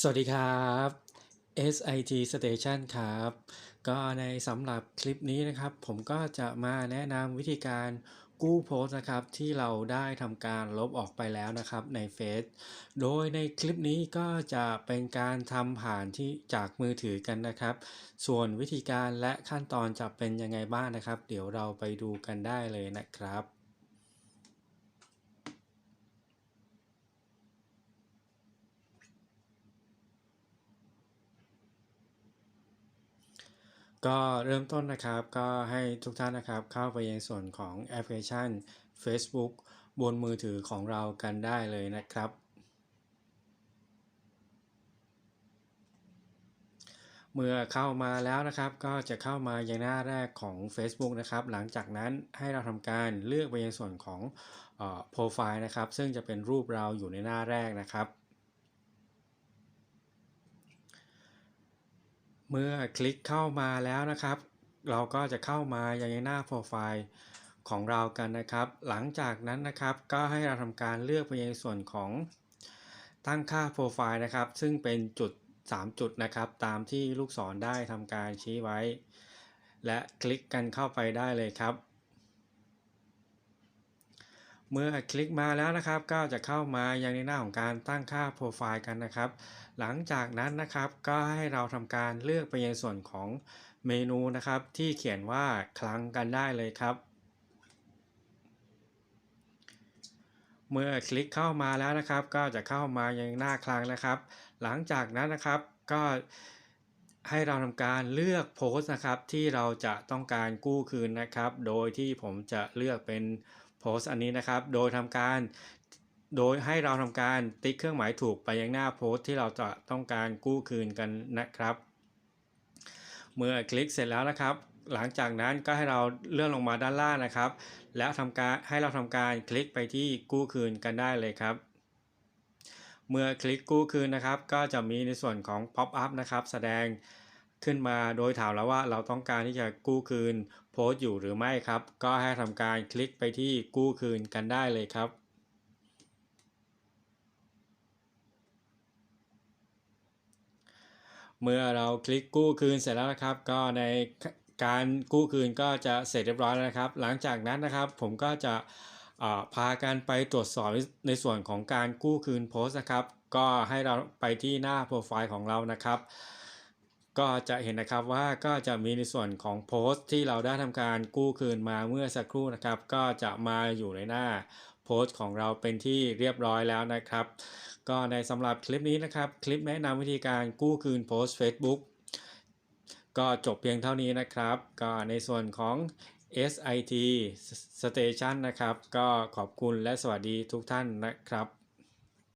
สวัสดีครับ SIT Station ครับ ก็ในสำหรับคลิปนี้นะครับ ผมก็จะมาแนะนำวิธีการกู้โพสต์นะครับที่เราได้ทำการลบออกไปแล้วนะครับในเฟซโดยในคลิปนี้ก็จะเป็นการทำผ่านที่จากมือถือกันนะครับ ส่วนวิธีการและขั้นตอนจะเป็นยังไงบ้างนะครับ เดี๋ยวเราไปดูกันได้เลยนะครับ ก็เริ่มต้นนะครับก็ให้ทุกท่านนะครับเข้าไปยังส่วนของแอปพลิเคชัน Facebook บนมือถือของเรากันได้เลยนะครับ เมื่อเข้ามาแล้วนะครับก็จะเข้ามายังหน้าแรกของ Facebook นะครับ หลังจากนั้นให้เราทำการเลือกไปยังส่วนของโปรไฟล์นะครับ ซึ่งจะเป็นรูปเราอยู่ในหน้าแรกนะครับ เมื่อคลิกเข้ามาแล้วนะครับ เราก็จะเข้ามายังหน้าโปรไฟล์ของเรากันนะครับ หลังจากนั้นนะครับก็ให้เราทำการเลือกไปยังส่วนของตั้งค่าโปรไฟล์นะครับ ซึ่งเป็นจุด 3 จุดนะครับ ตามที่ลูกศรได้ทำการชี้ไว้ และคลิกกันเข้าไปได้เลยครับ เมื่อคลิกมาแล้วนะครับ ก็จะเข้ามายังในหน้าของการตั้งค่าโปรไฟล์กันนะครับ หลังจากนั้นนะครับก็ให้เราทำการเลือกไปยังส่วนของเมนูนะครับ ที่เขียนว่าคลังกันได้เลยครับ เมื่อคลิกเข้ามาแล้วนะครับ ก็จะเข้ามายังหน้าคลังนะครับ หลังจากนั้นนะครับก็ให้เราทำการเลือกโพสต์นะครับที่เราจะต้องการกู้คืนนะครับ โดยที่ผมจะเลือกเป็น โพสต์อันนี้นะครับ โดยทำการ โดยให้เราทำการติ๊กเครื่องหมายถูกไปยังหน้าโพสต์ที่เราจะต้องการกู้คืนกันนะครับ เมื่อคลิกเสร็จแล้วนะครับ หลังจากนั้นก็ให้เราเลื่อนลงมาด้านล่างนะครับ แล้วทำการให้เราทำการคลิกไปที่กู้คืนกันได้เลยครับเมื่อคลิกกู้คืนนะครับ ก็จะมีในส่วนของ pop up นะครับ แสดง ขึ้นมาโดยถามแล้วว่าเราต้องการที่จะกู้คืนโพสต์อยู่หรือไม่ครับ ก็ให้ทำการคลิกไปที่กู้คืนกันได้เลยครับเมื่อเราคลิกกู้คืนเสร็จแล้วนะครับ ก็ในการกู้คืนก็จะเสร็จเรียบร้อยแล้วนะครับ หลังจากนั้นนะครับผมก็จะพากันไปตรวจสอบในส่วนของการกู้คืนโพสต์นะครับ ก็ให้เราไปที่หน้าโปรไฟล์ของเรานะครับ ก็จะเห็นนะครับว่าก็จะมีในส่วนของโพสต์ที่เราได้ทำการกู้คืนมาเมื่อสักครู่นะครับ ก็จะมาอยู่ในหน้าโพสต์ของเราเป็นที่เรียบร้อยแล้วนะครับ ก็ในสำหรับคลิปนี้นะครับ คลิปแนะนำวิธีการกู้คืนโพสต์ Facebook ก็จบเพียงเท่านี้นะครับ ก็ในส่วนของ SIT Station นะครับ ก็ขอบคุณและสวัสดีทุกท่านนะครับ